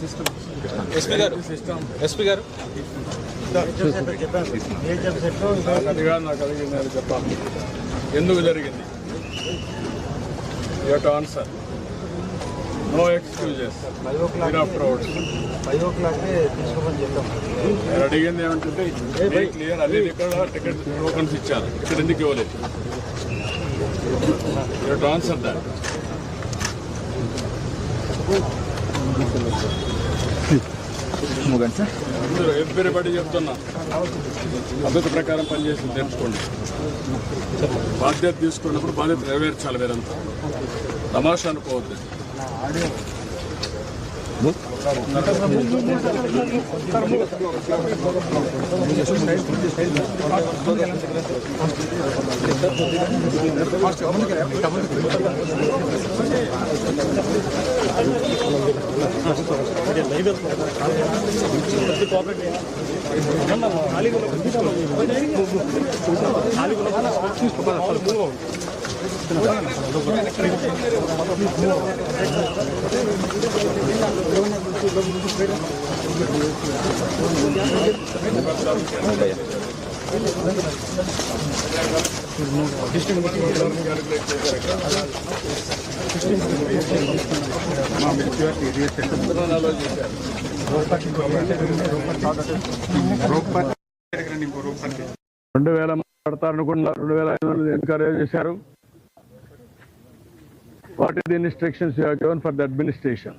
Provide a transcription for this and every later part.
System SP గారు. System SP గారు. అది కాదు నాకు అడిగింది అది చెప్పాలి. ఎందుకు జరిగింది? You answer no excuses proud five o'clock తీసుకోమని చెప్పాం నేను అడిగింది ఏమంటుంటే క్లియర్ అది ఇక్కడ టికెట్ టోకన్స్ ఇచ్చారు. ఇక్కడ ఎందుకు ఇవ్వలేదు? యూ ఆన్సర్ దాట్ అందరూ ఎవ్రీబడి చెప్తున్నా పద్ధతి ప్రకారం పనిచేసి తెలుసుకోండి. బాధ్యత తీసుకున్నప్పుడు బాధ్యత నెరవేర్చాలి మీరంతా తమాషా అనుకోవద్దు. Вот. రెండు వేల మాట్లాడతారనుకున్నారు రెండు వేల ఐదు వందలు ఎన్కరేజ్ చేశారు. What is the instructions you given for the administration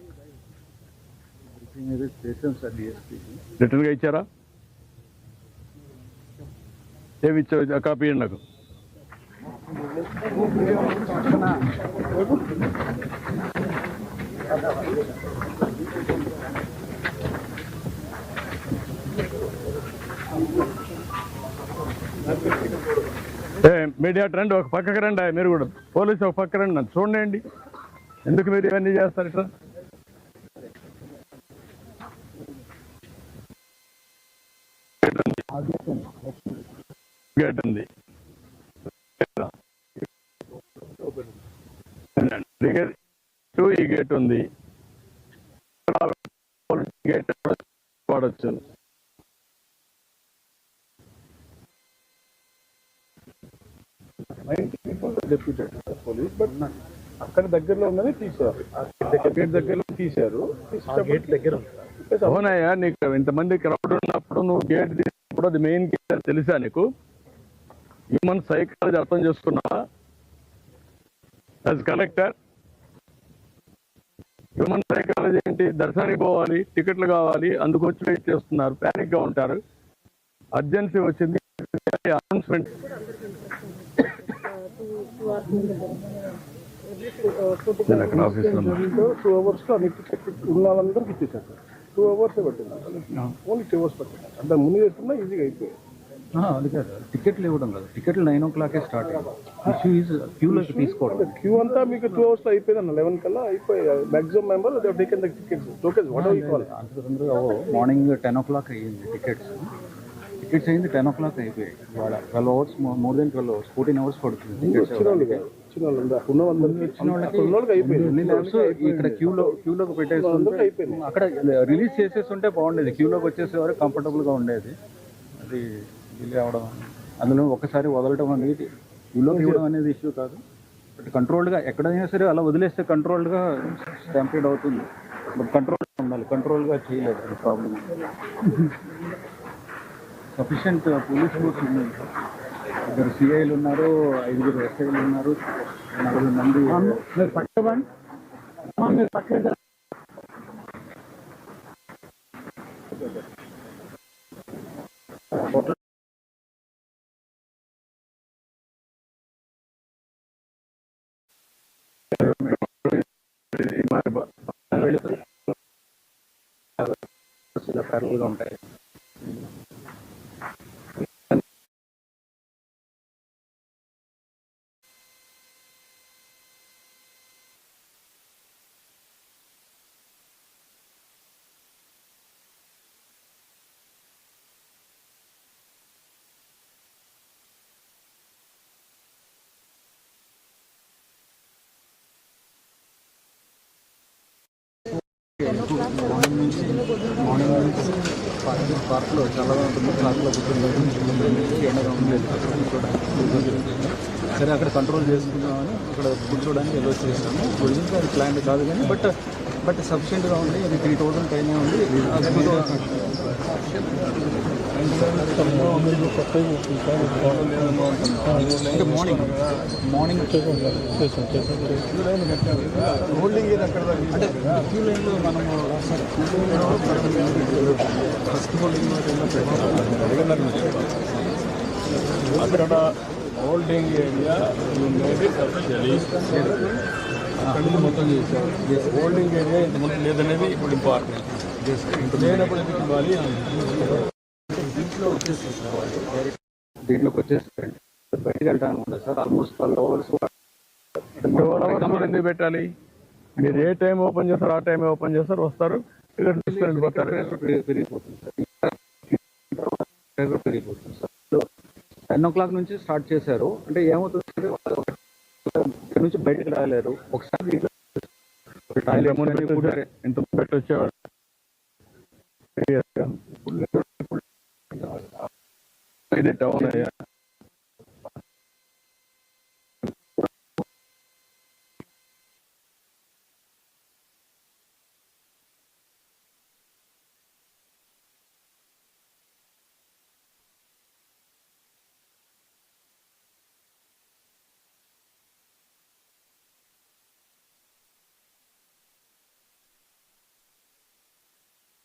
ఇది చేశాం సార్ డిఎస్పీకి రిటర్న్గా ఇచ్చారా? ఏమి ఇచ్చారు? ఆ కాపీ ఇవ్వండి నాకు. మీడియా రండి ఒక పక్కకు రండి మీరు కూడా. పోలీసు ఒక పక్క రండి నన్ను చూడండి. ఎందుకు మీరు ఇవన్నీ చేస్తారు ఇట్లా? గేట్ ఉంది. టూ ఈ గేట్ ఉంది. గేట్ వాడచ్చు. డెప్యూటెడ్ పోలీస్ బట్ అక్కడ దగ్గరలో ఉందని గేట్ దగ్గరలో తీశారు. గేట్ దగ్గర అవునయ్యా నీకు ఇంతమంది క్రౌడ్ ఉన్నప్పుడు నువ్వు గేట్ తీసినప్పుడు అది మెయిన్ గేట్ అని తెలుసా నీకు? హ్యూమన్ సైకాలజీ అర్థం చేసుకున్నావా? యాజ్ కలెక్టర్ హ్యూమన్ సైకాలజీ ఏంటి? దర్శనానికి పోవాలి టికెట్లు కావాలి అందుకు వచ్చి వెయిట్ చేస్తున్నారు ప్యానిక్గా ఉంటారు. అర్జెన్సీ వచ్చింది అనౌన్స్మెంట్ నేను అక్కడ ఆఫీస్లో ఉన్నా. టూ ఉన్న వాళ్ళందరికీ టూ అవర్స్ పట్టింది. ఓన్లీ టూ అవర్స్ పట్టింది. అంటే ముందు చేస్తున్నా ఈజీగా అయిపోయింది. అది కాదు టికెట్లు ఇవ్వడం కాదు. టికెట్లు నైన్ ఓ క్లాకే స్టార్ట్ ఇష్యూ ఈజ్ క్యూలోకి తీసుకోవడం. క్యూ అంతా మీకు టూ అవర్స్ అయిపోయింది అన్న. లెవెన్ కల్లా అయిపోయాయి. Maximum member taken the tickets tokens whatever morning ten o'clock అయ్యింది టికెట్స్. టికెట్స్ అయింది టెన్ ఓ క్లాక్ అయిపోయాయి. Twelve hours more than twelve hours fourteen hours పడుతుంది టికెట్స్ ఇక్కడ క్యూలో క్యూలోకి పెట్టేస్తుంటే అక్కడ రిలీజ్ చేసేస్తుంటే బాగుండేది. క్యూలోకి వచ్చేసేవారు కంఫర్టబుల్గా ఉండేది. అది వెళ్ళి రావడం అందులో ఒకసారి వదలడం అనేది ఇల్లు ఇవ్వడం అనేది ఇష్యూ కాదు. బట్ కంట్రోల్డ్గా ఎక్కడైనా సరే అలా వదిలేస్తే కంట్రోల్డ్గా స్టాంపీడ్ అవుతుంది. బట్ కంట్రోల్ ఉండాలి. కంట్రోల్గా చేయలేదు. ప్రాబ్లం సఫిషియంట్ పోలీస్ ఫోర్స్ ఉన్నాయి ఇద్దరు సిఐలు ఉన్నారు ఐదుగురు ఎస్ఐలు ఉన్నారు నలుగురు మంది పట్టవండి cargo de hombre. మార్నింగ్ నుంచి మార్నింగ్ నుంచి పార్క్ పార్క్లో చల్లగా ఉంటుంది పార్క్లో కూర్చొని ఎండగా ఉండలేదు అక్కడ కూర్చోడానికి సరే అక్కడ కంట్రోల్ చేసుకుందామని అక్కడ కూర్చోడానికి ఎలా వచ్చేసాము గురించి అది ప్లాన్ కాదు కానీ బట్ బట్ సఫిషియెంట్గా ఉంది. అది త్రీ థౌజండ్ పైన ఉంది. అంటే మార్నింగ్ మార్నింగ్ హోల్డింగ్ ఏది అక్కడ? అంటే క్యూ లైన్లో మనము ఫస్ట్ హోల్డింగ్ అక్కడ హోల్డింగ్ ఏరియా మొత్తం చేశారు. హోల్డింగ్ ఏరియా ఇంతకుముందు లేదనేది ఇప్పుడు ఇంపార్టెంట్ లేనప్పుడు ఎందుకు ఇవ్వాలి దీంట్లోకి వచ్చేస్తారండి బయటకు వెళ్తాను ఉండదు సార్ ఆల్మోస్ట్ ట్వెల్వ్ అవర్స్ ఎందుకు పెట్టాలి? మీరు ఏ టైం ఓపెన్ చేస్తారు ఆ టైం ఓపెన్ చేస్తారు వస్తారు. టికెట్ తీసుకొని పెరిగిపోతుంది సార్. పెరిగిపోతుంది సార్. టెన్ ఓ క్లాక్ నుంచి స్టార్ట్ చేశారు. అంటే ఏమవుతుంది? ఇక్కడ బయటకు రాలేరు. ఒకసారి ఇంత